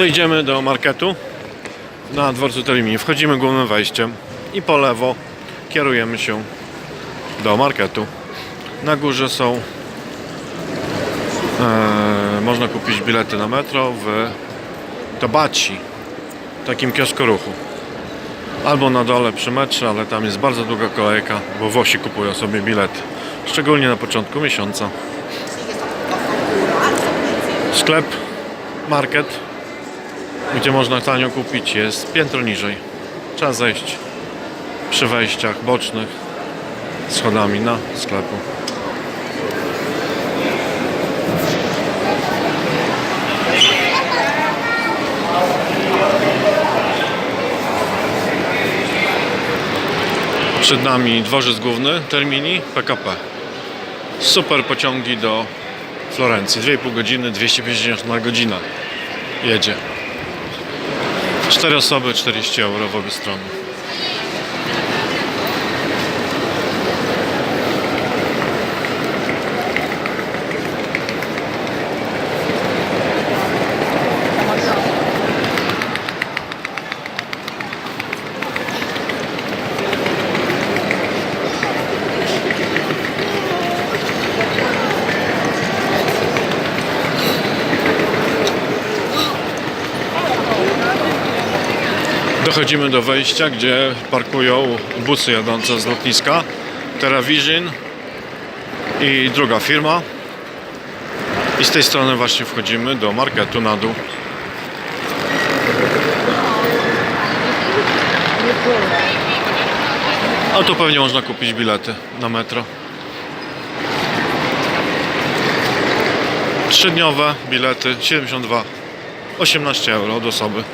To idziemy do marketu na dworcu Telimini. Wchodzimy głównym wejściem i po lewo kierujemy się do marketu. Na górze są e, można kupić bilety na metro w Tobaci, takim kiosku ruchu. Albo na dole przy metrze, ale tam jest bardzo długa kolejka, bo Włosi kupują sobie bilety. Szczególnie na początku miesiąca. Sklep, market, gdzie można tanio kupić, jest piętro niżej. Trzeba zejść przy wejściach bocznych schodami na sklepu. Przed nami dworzec główny Termini PKP. Super pociągi do Florencji. 2,5 godziny, 250 na godzinę jedzie. 4 osoby, 40 euro w obie strony. Dochodzimy do wejścia, gdzie parkują busy jadące z lotniska. TerraVision i druga firma. I z tej strony właśnie wchodzimy do marketu na dół. A tu pewnie można kupić bilety na metro. Trzydniowe bilety 72 18 euro od osoby.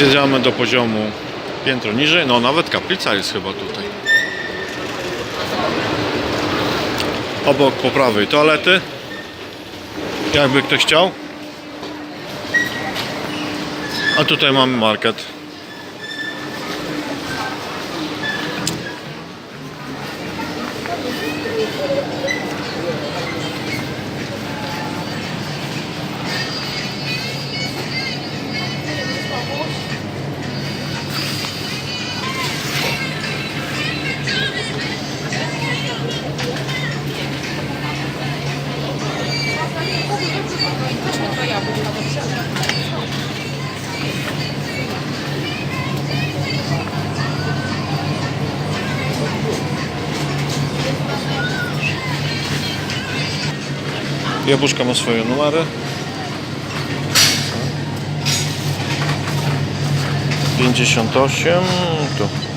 Zjedziemy do poziomu piętro niżej, no nawet kaplica jest chyba tutaj. Obok po prawej toalety. Jakby ktoś chciał. A tutaj mamy market. Jabłuszka ma swoje numery. Pięćdziesiąt osiem. Tu.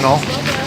能。